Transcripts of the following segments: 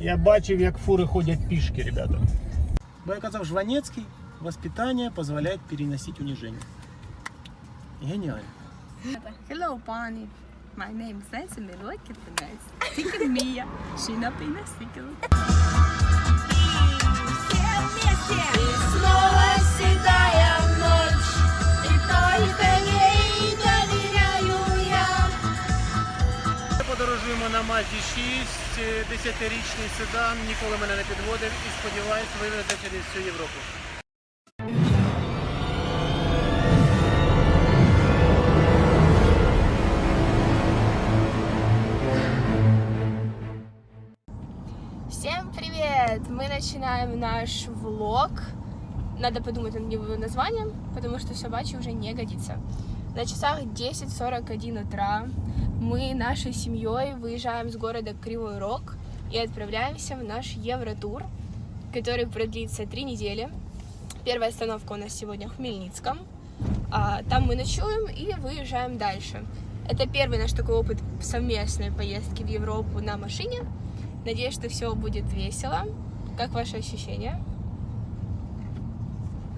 Я бачив, як фури ходять пішки, ребята. Бо я казав, Жванецький, воспитання дозволяє переносити униження. Геніально. Hello, Bunny. My name is Nancy Milwaukee, guys. Тільки Мія. Шина Пінасикл. Снова седая ночь, и только Подорожуємо на Мазі 6, 10-річний седан, ніколи мене не підводив і сподіваюсь вивезе через всю Європу. Всем привет! Мы начинаем наш влог. Надо подумать над его названием, потому что собачий уже не годится. На часах 10.41 утра мы нашей семьей выезжаем с города Кривой Рог и отправляемся в наш Евротур, который продлится три недели. Первая остановка у нас сегодня в Хмельницком. А, там мы ночуем и выезжаем дальше. Это первый наш такой опыт совместной поездки в Европу на машине. Надеюсь, что все будет весело. Как ваши ощущения?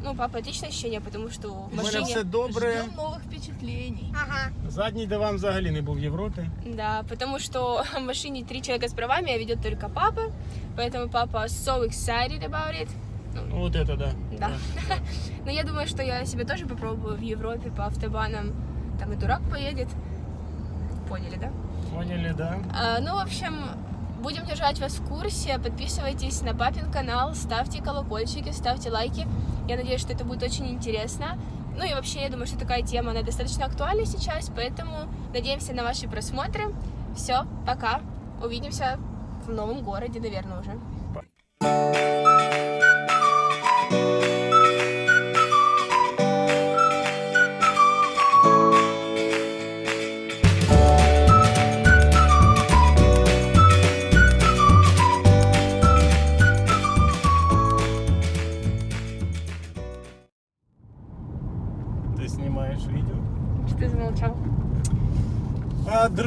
Ну, папа, отличное ощущение, потому что в У мене машине... все добре. Ждем новых впечатлений. Задній диван взагалі не був в Європі. Да, потому что в машине три человека с правами, а ведет только папа. Поэтому папа so excited about it. Ну, от это да. Да. Но я думаю, что я себе тоже попробую в Европе по автобанам. Там и дурак поедет. Поняли, да? Поняли, да. А, ну, в общем, будем держать вас в курсе. Подписывайтесь на папин канал, ставьте колокольчики, ставьте лайки. Я надеюсь, что это будет очень интересно. Ну и вообще, я думаю, что такая тема, она достаточно актуальна сейчас, поэтому надеемся на ваши просмотры. Все, пока. Увидимся в новом городе, наверное, уже. Ти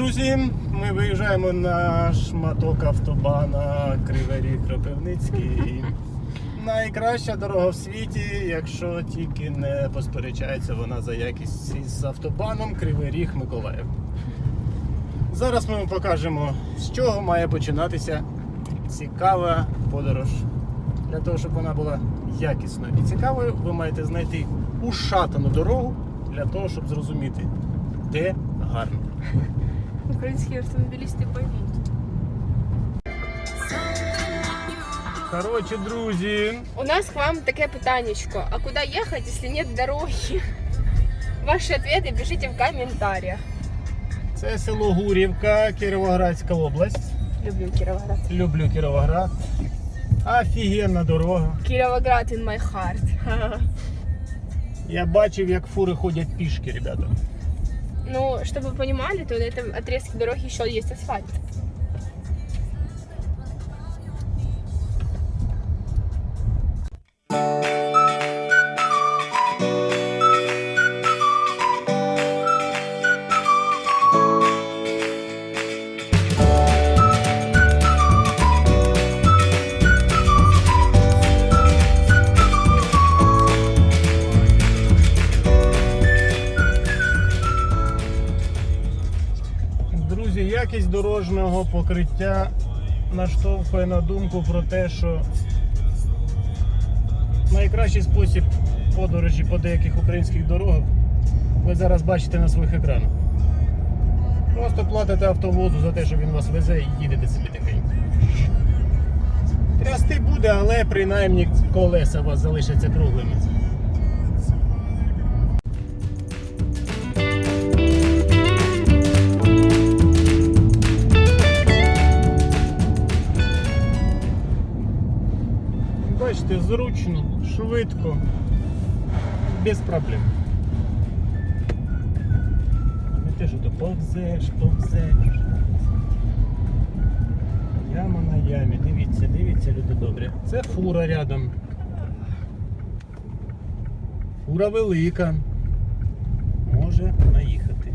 друзі, ми виїжджаємо на шматок автобана Кривий Ріг Кропивницький. Найкраща дорога в світі, якщо тільки не посперечається вона за якість з автобаном Кривий Ріг Миколаїв. Зараз ми вам покажемо, з чого має починатися цікава подорож. Для того, щоб вона була якісною і цікавою, ви маєте знайти ушатану дорогу для того, щоб зрозуміти, де гарно. Украинские автомобилисты поймут. Коротше, друзі, У нас к вам таке питанечко. А куда ехать, если нет дороги? Ваши ответы пишите в комментариях. це село Гурівка, Кіровоградська область. Люблю Кировоград. Люблю Кіровоград. Офігенна дорога. Кировоград in my heart. Я бачив, як фури ходять пішки, ребята. Ну, чтобы вы понимали, то на этом отрезке дороги еще есть асфальт. Дорожнього покриття наштовхує на думку про те, що найкращий спосіб подорожі по деяких українських дорогах ви зараз бачите на своїх екранах. Просто платите автовозу за те, що він вас везе і їдете собі тихенько. Трясти буде, але принаймні колеса у вас залишаться круглими. Зручно, швидко, без проблем. Не те, що то повзеш, повзеш. Яма на ямі. Дивіться, дивіться, люди добрі. Це фура рядом. Фура велика. Може наїхати.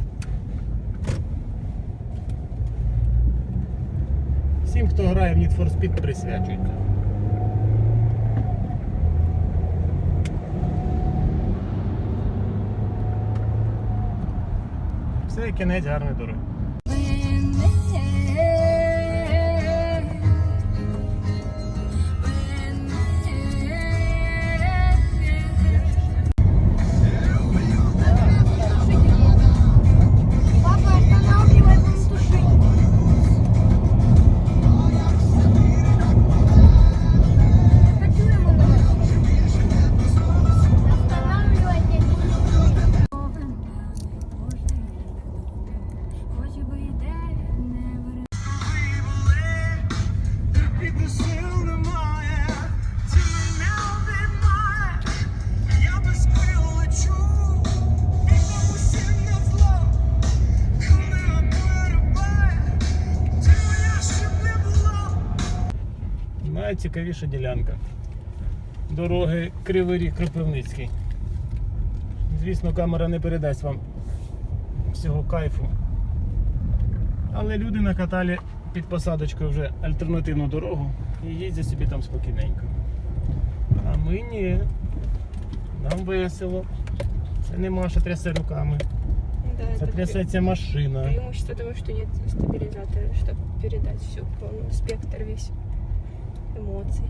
Всім, хто грає в Need for Speed, присвячується. Все, кінець гарної дороги. Найцікавіша ділянка. Дороги Кривий Ріг Кропивницький. Звісно, камера не передасть вам всього кайфу. Але люди накатали під посадочкою вже альтернативну дорогу і їздять собі там спокійненько. А ми ні. Нам весело. Це не Маша трясе руками. Да, Це трясеться машина. преимущество того, что нет стабилизатора, чтобы передать всю полную спектр весь эмоций.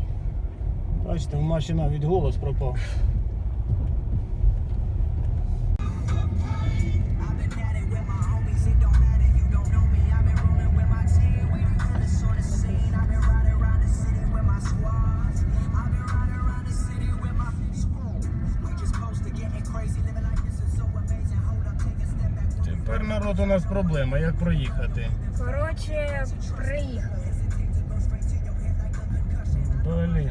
Бачите, у Маші навіть голос пропав. Тепер народ у нас проблема, як проїхати. Короче, проїхали. Блін.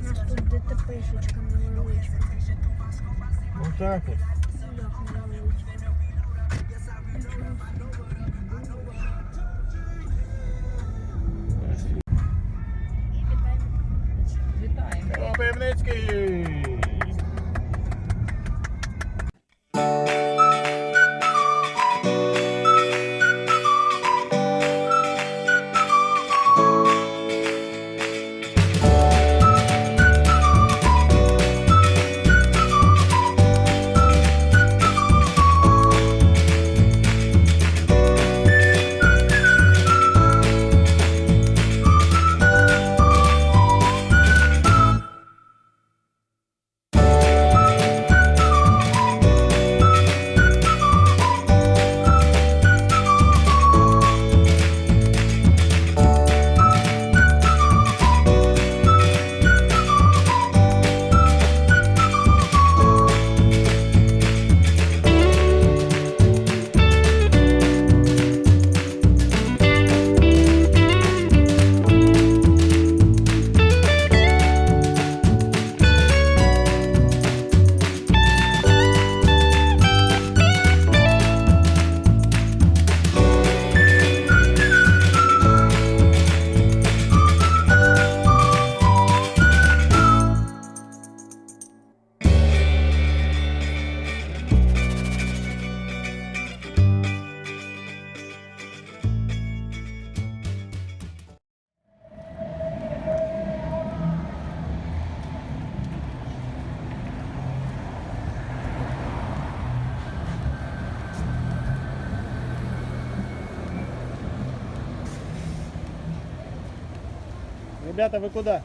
У нас тут ДТПшечка невеличка. Отак от. Льох невеличка. Кропивницький. Ребята, вы куда?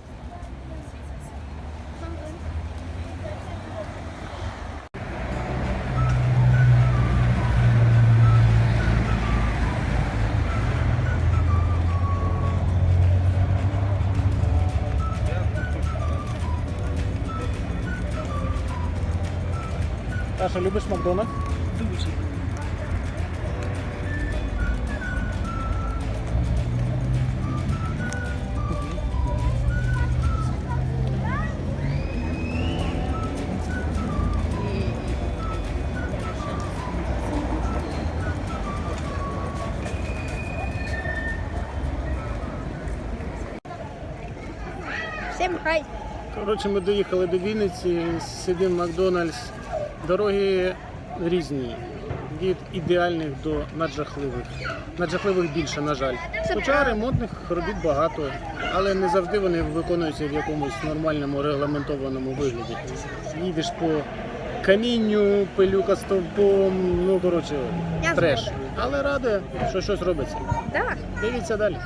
Саша, любиш Макдональдс? Всім хай. Коротше, ми доїхали до Вінниці, сидимо в Макдональдс. Дороги різні. від ідеальних до наджахливих. Наджахливих більше, на жаль. Хоча ремонтних робіт багато, але не завжди вони виконуються в якомусь нормальному регламентованому вигляді. Їдеш по камінню, пилюка стовпом, ну коротше, треш. Але ради, що щось робиться. Так. Дивіться далі.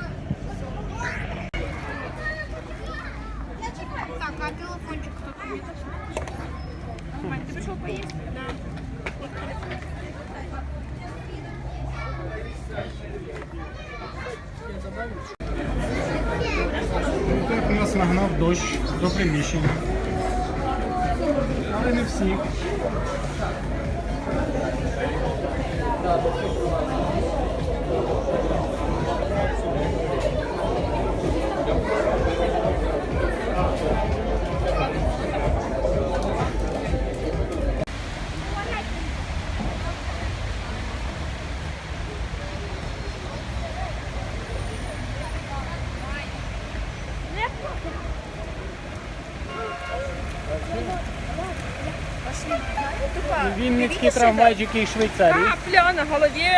Вінницькі трамвайчики і Швейцарії. Капля на голові.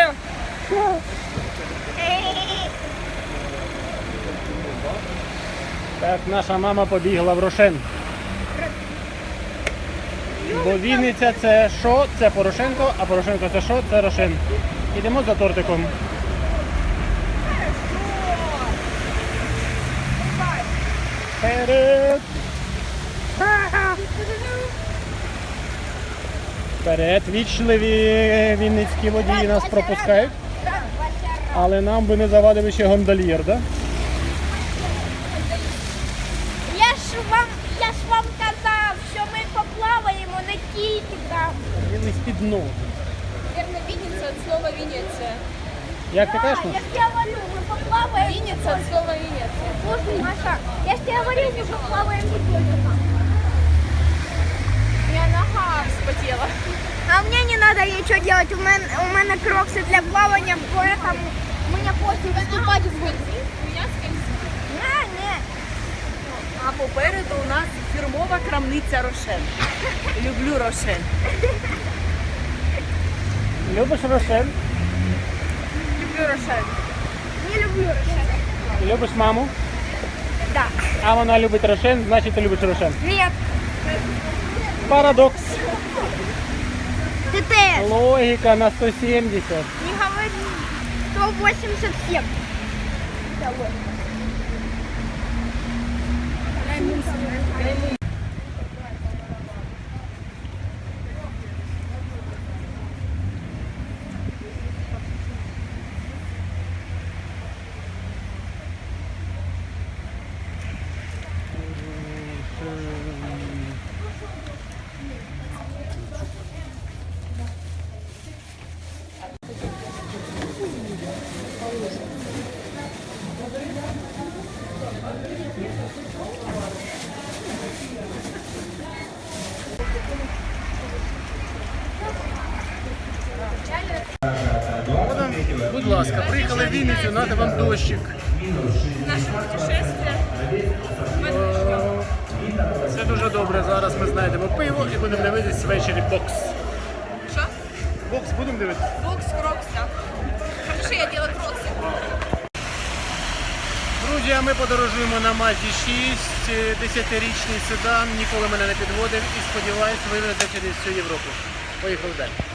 Так, наша мама побігла в Рошен. Бо Вінниця це що? Це Порошенко, а Порошенко це що? Це Рошен. Ідемо за тортиком. Вперед! Вперед, вічливі вінницькі водії нас пропускають. Але нам би не завадив ще гондольєр, да? Я ж вам, я ж вам казав, що ми поплаваємо на кітиках. Він із під ногу. Верно, Винница от слова Венеция. Як ти кажеш? Я ж тебе говорю, ми поплаваємо. Винница от слова Венеция. Слушай, Маша, я ж тебе говорю, ми поплаваємо не кітиках. У меня нога вспотела. А мне не надо ничего делать, у мене, у мене крокси для плавання, поэтому мені пофіг виступати в воді. У меня скользит. Не, не. А попереду у нас фірмова крамниця Рошен. Люблю Рошен. Любиш Рошен? Люблю Рошен. Не люблю Рошен. Любиш маму? Да. А вона любить Рошен, значить ти любиш Рошен. Нет. Парадокс. Теж. Логіка на 170. Не говори. 187. Будь ласка, приїхали в Вінницю, надо вам дощик. Наше путешествие. Це дуже добре. Зараз ми знайдемо пиво і будемо дивитись ввечері бокс. Что? Бокс будемо дивитися. Бокс, крокс, да. Хорошо, я делаю кроксы. Друзі, а ми подорожуємо на Мазі 6, е, 10-річний седан, ніколи мене не підводив і сподіваюсь вивезе через всю Європу. Поїхали далі.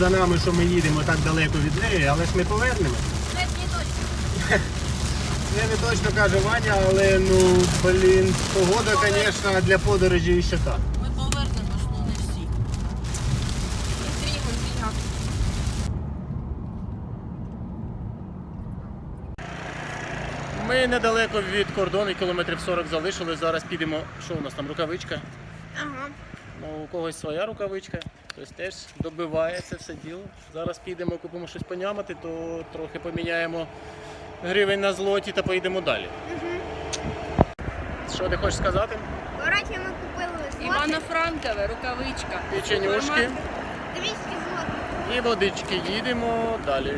За нами, що ми їдемо так далеко від неї, але ж ми повернемо. Це не точно каже Ваня, але ну блін, погода, звісно, для подорожі ще так. Ми повернемо, що не всі. Интрига, интрига. Ми недалеко від кордону, кілометрів 40 залишили. Зараз підемо. Що у нас там? Рукавичка? Ага. Ну, у когось своя рукавичка, хтось теж добиває це все діло. Зараз підемо, купимо щось понямати, то трохи поміняємо гривень на злоті та поїдемо далі. Що ти хочеш сказати? Коротше, ми купили. Івано-Франкове, рукавичка. Печенюшки 200 злотих. і водички. Їдемо далі.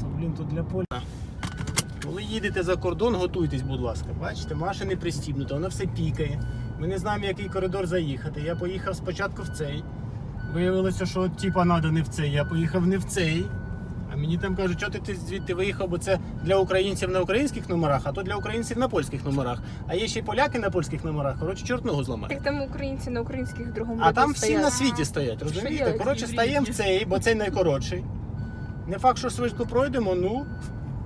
То, блін, тут для поля. Коли їдете за кордон, готуйтесь, будь ласка. Бачите, Маша не пристібнута, вона все пікає. Ми не знаємо, який коридор заїхати. Я поїхав спочатку в цей. Виявилося, що типа треба не в цей. Я поїхав не в цей. А мені там кажуть, що ти, ти звідти виїхав, бо це для українців на українських номерах, а то для українців на польських номерах. А є ще й поляки на польських номерах. Коротше, чорт ногу зламає. Так там украинцы на украинских в другом А там всі стоят. на світі стоять, розумієте? Коротше, стаємо в цей, бо цей найкоротший. Не факт, що швидко пройдемо, ну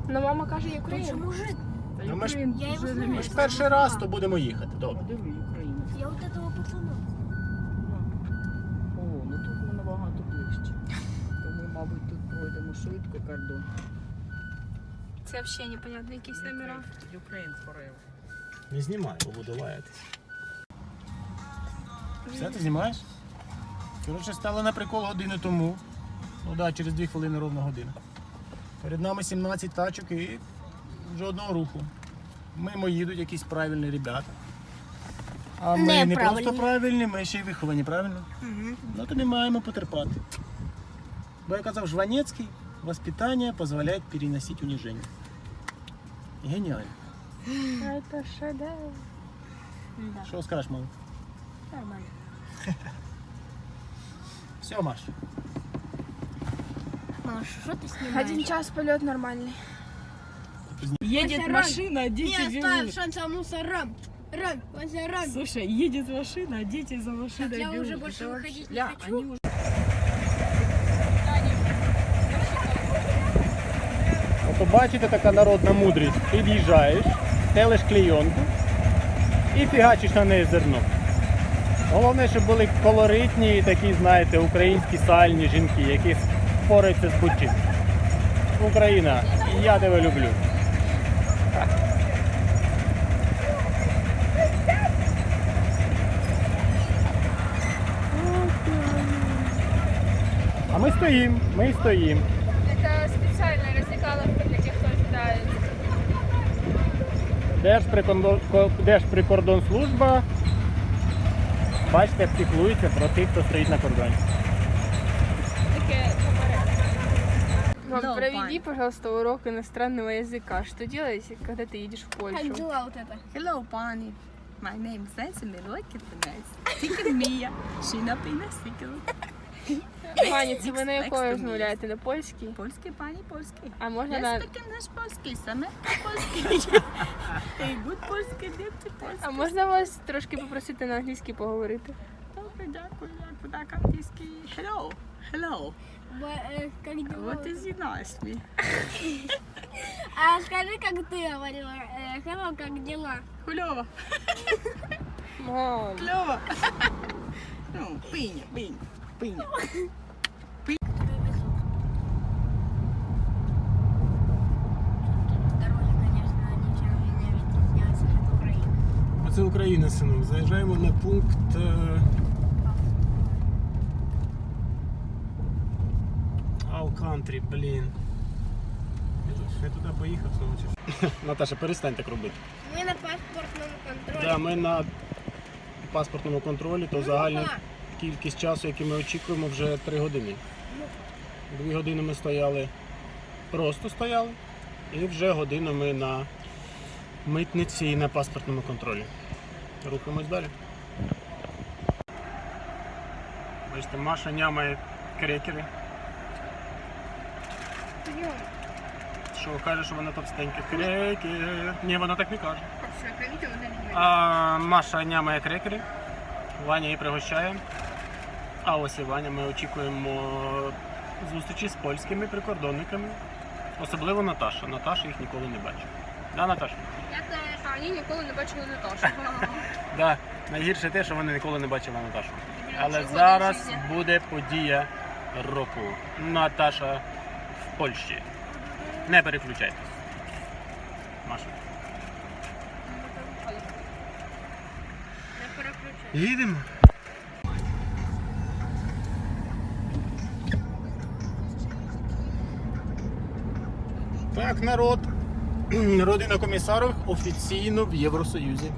Но мама каже, я Украина. Ну, ми ж- Я его знаю. Ми ж перший раз, то будемо їхати. Добре. Я вот этого пацана. О, ну тут ми набагато ближче. То ми, мабуть, тут швидко кордон. Це вообще непонятно, якісь номера. Ukraine forever. Не знімай, бо буду лаятись. Все, ти знімаєш? Коротше, стало на прикол годину тому. Ну так, да, через дві хвилини ровно година. Перед нами 17 тачок і жодного руху. Мимо їдуть якісь правильні ребята. А ми не Неправильні. просто правильні, ми ще й виховані, правильно? Ну то не маємо потерпати. Бо я казав, Жванецький, воспитання дозволяє переносити уніження. Геніально. Це шедевр. Що скажеш, мама? Нормально. Все, Маш. Маш, что ты снимаешь? Один час полет нормальный. Едет Ром, машина, а дети Не оставь бегут. шанса мусорам. Ром, возле Ром. Слушай, едет машина, а дети за машиной Так я бегут. уже больше Это выходить вообще- не Ля, хочу. они уже бачите, така народна мудрість. Під'їжджаєш, телиш клейонку і фігачиш на неї зерно. Головне, щоб були колоритні такі, знаєте, українські сальні жінки, які впораються з будь-чим. Україна, я тебе люблю. А ми стоїмо, ми стоїмо. Держприкордонслужба, бачите, піклується про тих, хто стоїть на кордоні. Таке Мам, No, проведи, fine. пожалуйста, урок иностранного языка. Что делать, когда ты едешь в Как Польшу? дела вот это? Hello, Pani. My name is Nancy Milwaukee Nice. Тільки Мія. Шіна Піна Сікл. Пані, це ви на Next якої to me. розмовляєте? На польській? Польський, пані, польський. А можна Я на... speak English польський, саме польський. Hey, good польський, дівці А польський. можна вас трошки попросити на англійській поговорити? Добре, дякую, дякую. Так, англійський. Hello, hello. Б- э, Как дела? What is your nice me? А скажи, как ты говорила. Э, Hello, как дела? Хульова. Мам. Кльово. Ну, пиня, пиня, пиня. Це Україна, синок. Заїжджаємо на пункт. Е, Алкантрі, блін. Я туди поїхав, знову чи Наташа, перестань так робити. Ми на паспортному контролі. Да, ми на паспортному контролі, то ну, загальний кількість часу, який ми очікуємо, вже 3 години. Дві години ми стояли, просто стояли, і вже годину ми на митниці і на паспортному контролі. Рухаємось далі. Бачите, Маша нямає крекери. Що каже, що вона товстенька. Крекер. Ні, вона так не каже. А Маша нямає крекери. Ваня її пригощає. А ось і Ваня. Ми очікуємо зустрічі з польськими прикордонниками. Особливо Наташа. Наташа їх ніколи не бачив. Да, Наташа? Я теж, а вони ніколи не бачили Наташу. Да. Найгірше те, що вони ніколи не бачили Наташу. Але зараз буде подія року. Наташа в Польщі. Не переключайтесь. Маша. Їдемо. Так, народ. Родина комісарів офіційно в Євросоюзі.